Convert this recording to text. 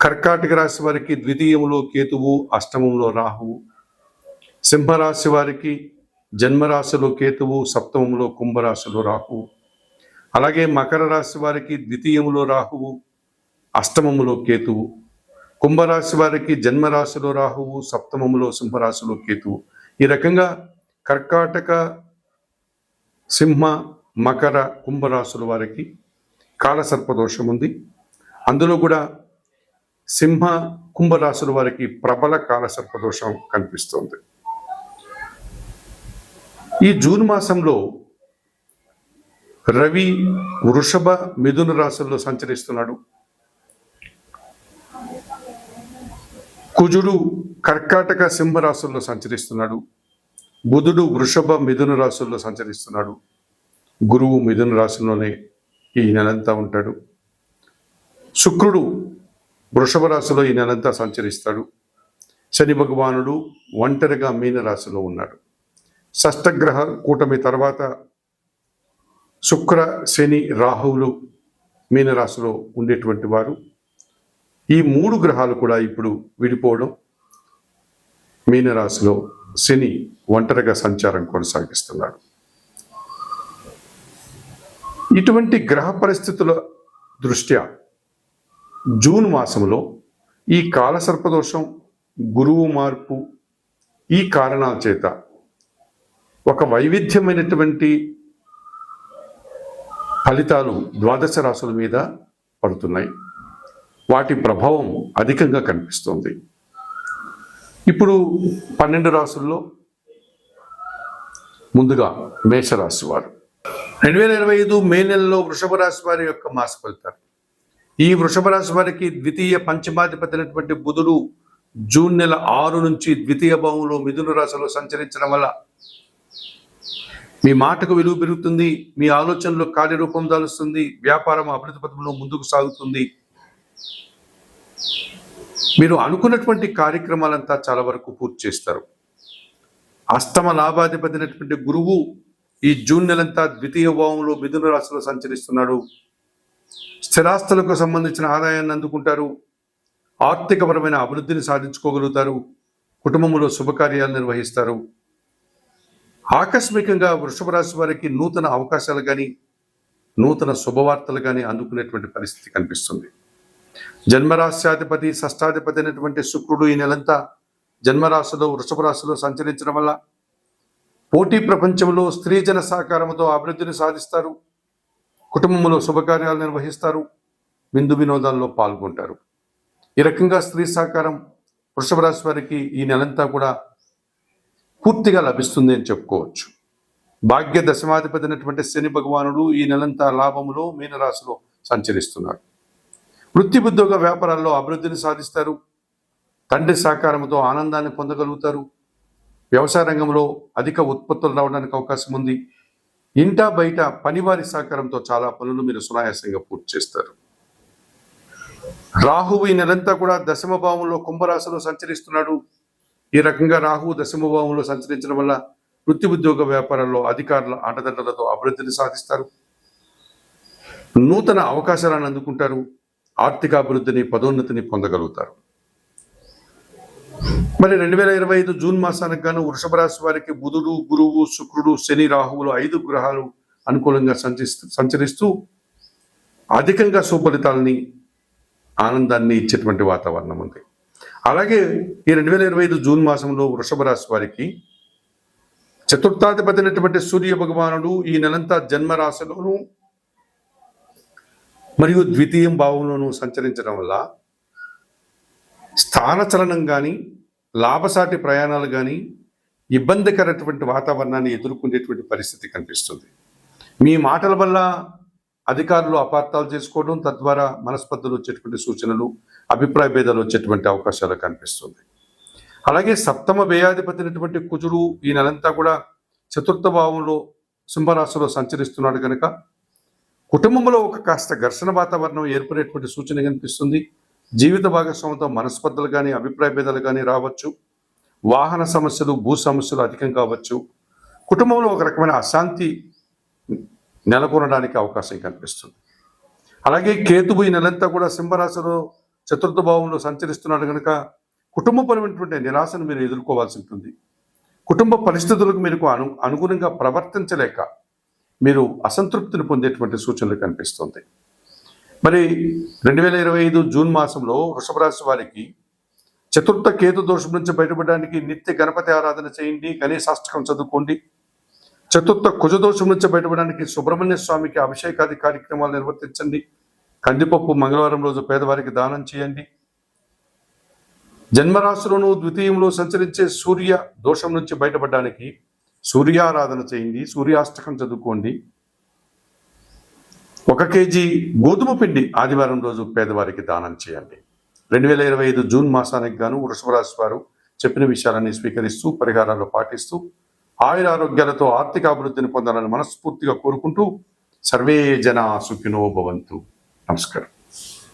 కర్కాటక రాశి వారికి ద్వితీయంలో కేతువు అష్టమంలో రాహువు. సింహరాశి వారికి జన్మరాశిలో కేతువు సప్తమంలో కుంభరాశిలో రాహువు. అలాగే మకర రాశి వారికి ద్వితీయములో రాహువు అష్టమములో కేతువు. కుంభరాశి వారికి జన్మరాశిలో రాహువు సప్తమములో సింహరాశిలో కేతువు. ఈ రకంగా కర్కాటక సింహ మకర కుంభరాశుల వారికి కాలసర్పదోషం ఉంది అందులో కూడా సింహ కుంభరాశుల వారికి ప్రబల కాలసర్పదోషం కనిపిస్తుంది. ఈ జూన్ మాసంలో రవి వృషభ మిథున రాశుల్లో సంచరిస్తున్నాడు. కుజుడు కర్కాటక సింహ రాశుల్లో సంచరిస్తున్నాడు. బుధుడు వృషభ మిథున రాశుల్లో సంచరిస్తున్నాడు. గురువు మిథున రాశుల్లోనే ఈ నెలంతా ఉంటాడు. శుక్రుడు వృషభ రాశిలో ఈ నెలంతా సంచరిస్తాడు. శని భగవానుడు ఒంటరిగా మీనరాశిలో ఉన్నాడు. షష్టగ్రహ కూటమి తర్వాత శుక్ర శని రాహువులు మీనరాశిలో ఉండేటువంటి వారు. ఈ మూడు గ్రహాలు కూడా ఇప్పుడు విడిపోవడం మీనరాశిలో శని ఒంటరిగా సంచారం కొనసాగిస్తున్నాడు. ఇటువంటి గ్రహ పరిస్థితుల దృష్ట్యా జూన్ మాసంలో ఈ కాలసర్పదోషం గురువు మార్పు ఈ కారణాల చేత ఒక వైవిధ్యమైనటువంటి ఫలితాలు ద్వాదశ రాశుల మీద పడుతున్నాయి. వాటి ప్రభావం అధికంగా కనిపిస్తుంది. ఇప్పుడు పన్నెండు రాసుల్లో ముందుగా మేషరాశి వారు. రెండు వేల ఇరవై ఐదు మే నెలలో వృషభ రాశి వారి యొక్క మాస ఫలితాలు. ఈ వృషభ రాశి వారికి ద్వితీయ పంచమాధిపతి అయినటువంటి బుధుడు జూన్ నెల ఆరు నుంచి ద్వితీయ భావంలో మిథున రాశిలో సంచరించడం వల్ల మీ మాటకు విలువ పెరుగుతుంది మీ ఆలోచనలో కార్యరూపం దాలుస్తుంది వ్యాపారం అభివృద్ధి పథంలో ముందుకు సాగుతుంది. మీరు అనుకున్నటువంటి కార్యక్రమాలంతా చాలా వరకు పూర్తి చేస్తారు. అష్టమ లాభాధిపతి అయినటువంటి గురువు ఈ జూన్ నెలంతా ద్వితీయ భావంలో మిథున రాశిలో సంచరిస్తున్నాడు. స్థిరాస్తులకు సంబంధించిన ఆదాయాన్ని అందుకుంటారు. ఆర్థికపరమైన అభివృద్ధిని సాధించుకోగలుగుతారు. కుటుంబంలో శుభకార్యాలు నిర్వహిస్తారు. ఆకస్మికంగా వృషభ రాశి వారికి నూతన అవకాశాలు కానీ నూతన శుభవార్తలు కానీ అందుకునేటువంటి పరిస్థితి కనిపిస్తుంది. జన్మరాశ్యాధిపతి షష్టాధిపతి అయినటువంటి శుక్రుడు ఈ నెలంతా జన్మరాశిలో వృషభ రాశిలో సంచరించడం వల్ల పోటీ ప్రపంచంలో స్త్రీజన సహకారంతో అభివృద్ధిని సాధిస్తారు. కుటుంబంలో శుభకార్యాలు నిర్వహిస్తారు. విందు వినోదాల్లో పాల్గొంటారు. ఈ రకంగా స్త్రీ సహకారం వృషభ రాశి వారికి ఈ నెలంతా కూడా పూర్తిగా లభిస్తుంది అని చెప్పుకోవచ్చు. భాగ్య దశమాధిపతి అయినటువంటి శని భగవానుడు ఈ నెలంతా లాభములో మీనరాశిలో సంచరిస్తున్నాడు వృత్తి ఉద్యోగ వ్యాపారాల్లో అభివృద్ధిని సాధిస్తారు. తండ్రి సహకారంతో ఆనందాన్ని పొందగలుగుతారు. వ్యవసాయ రంగంలో అధిక ఉత్పత్తులు రావడానికి అవకాశం ఉంది. ఇంటా బయట పనివారి సహకారంతో చాలా పనులు మీరు సునాయాసంగా పూర్తి చేస్తారు. రాహువు ఈ నెలంతా కూడా దశమ భావంలో కుంభరాశిలో సంచరిస్తున్నాడు. ఈ రకంగా రాహువు దశమ భావంలో సంచరించడం వల్ల వృత్తి ఉద్యోగ వ్యాపారాల్లో అధికారుల ఆటదండలతో అభివృద్ధిని సాధిస్తారు. నూతన అవకాశాలను అందుకుంటారు. ఆర్థిక అభివృద్ధిని పదోన్నతిని పొందగలుగుతారు. మరి రెండు వేల ఇరవై ఐదు జూన్ మాసానికి గాను వృషభ రాశి వారికి బుధుడు గురువు శుక్రుడు శని రాహువులు ఐదు గ్రహాలు అనుకూలంగా సంచరిస్తూ సంచరిస్తూ అధికంగా సుఫలితాలని ఆనందాన్ని ఇచ్చేటువంటి వాతావరణం ఉంది. అలాగే ఈ రెండు వేల ఇరవై ఐదు జూన్ మాసంలో వృషభ రాశి వారికి చతుర్థాధిపతి అయినటువంటి సూర్య భగవానుడు ఈ నెలంతా జన్మరాశిలోను మరియు ద్వితీయం భావంలోనూ సంచరించడం వల్ల స్థానచలనం కానీ లాభసాటి ప్రయాణాలు కానీ ఇబ్బందికరటువంటి వాతావరణాన్ని ఎదుర్కొనేటువంటి పరిస్థితి కనిపిస్తుంది. మీ మాటల వల్ల అధికారులు అపార్థాలు చేసుకోవడం తద్వారా మనస్పర్ధలు వచ్చేటువంటి సూచనలు అభిప్రాయ భేదాలు వచ్చేటువంటి అవకాశాలు కనిపిస్తుంది. అలాగే సప్తమ వ్యయాధిపతినటువంటి కుజుడు ఈ నెలంతా కూడా చతుర్థ భావంలో సింహరాశిలో సంచరిస్తున్నాడు కనుక కుటుంబంలో ఒక కాస్త ఘర్షణ వాతావరణం ఏర్పడేటువంటి సూచన కనిపిస్తుంది. జీవిత భాగస్వామితో మనస్పర్ధలు కానీ అభిప్రాయ భేదాలు కానీ రావచ్చు. వాహన సమస్యలు భూ సమస్యలు అధికం కావచ్చు. కుటుంబంలో ఒక రకమైన అశాంతి నెలకొనడానికి అవకాశం కనిపిస్తుంది అలాగే కేతువు ఈ నెలంతా కూడా సింహరాశిలో చతుర్థ భావంలో సంచరిస్తున్నాడు కనుక కుటుంబపరమైనటువంటి నిరాశను మీరు ఎదుర్కోవాల్సి ఉంటుంది. కుటుంబ పరిస్థితులకు మీరు అను అనుగుణంగా ప్రవర్తించలేక మీరు అసంతృప్తిని పొందేటువంటి సూచనలు కనిపిస్తుంది. మరి రెండు వేల ఇరవై ఐదు జూన్ మాసంలో వృషభ రాశి వారికి చతుర్థ కేతు దోషం నుంచి బయటపడడానికి నిత్య గణపతి ఆరాధన చేయండి గణేశాష్టకం చదువుకోండి. చతుర్థ కుజదోషం నుంచి బయటపడడానికి సుబ్రహ్మణ్య స్వామికి అభిషేకాది కార్యక్రమాలు నిర్వర్తించండి. కందిపప్పు మంగళవారం రోజు పేదవారికి దానం చేయండి. జన్మరాశులను ద్వితీయంలో సంచరించే సూర్య దోషం నుంచి బయటపడడానికి సూర్యారాధన చేయండి సూర్యాష్టకం చదువుకోండి. ఒక కేజీ గోధుమ పిండి ఆదివారం రోజు పేదవారికి దానం చేయండి. రెండు వేల ఇరవై ఐదు జూన్ మాసానికి గాను వృషభరాశి వారు చెప్పిన విషయాలన్నీ స్వీకరిస్తూ పరిహారాలు పాటిస్తూ ఆయుర ఆరోగ్యాలతో ఆర్థిక అభివృద్ధిని పొందాలని మనస్ఫూర్తిగా కోరుకుంటూ సర్వే జన సుఖినో భవంతు. నమస్కారం.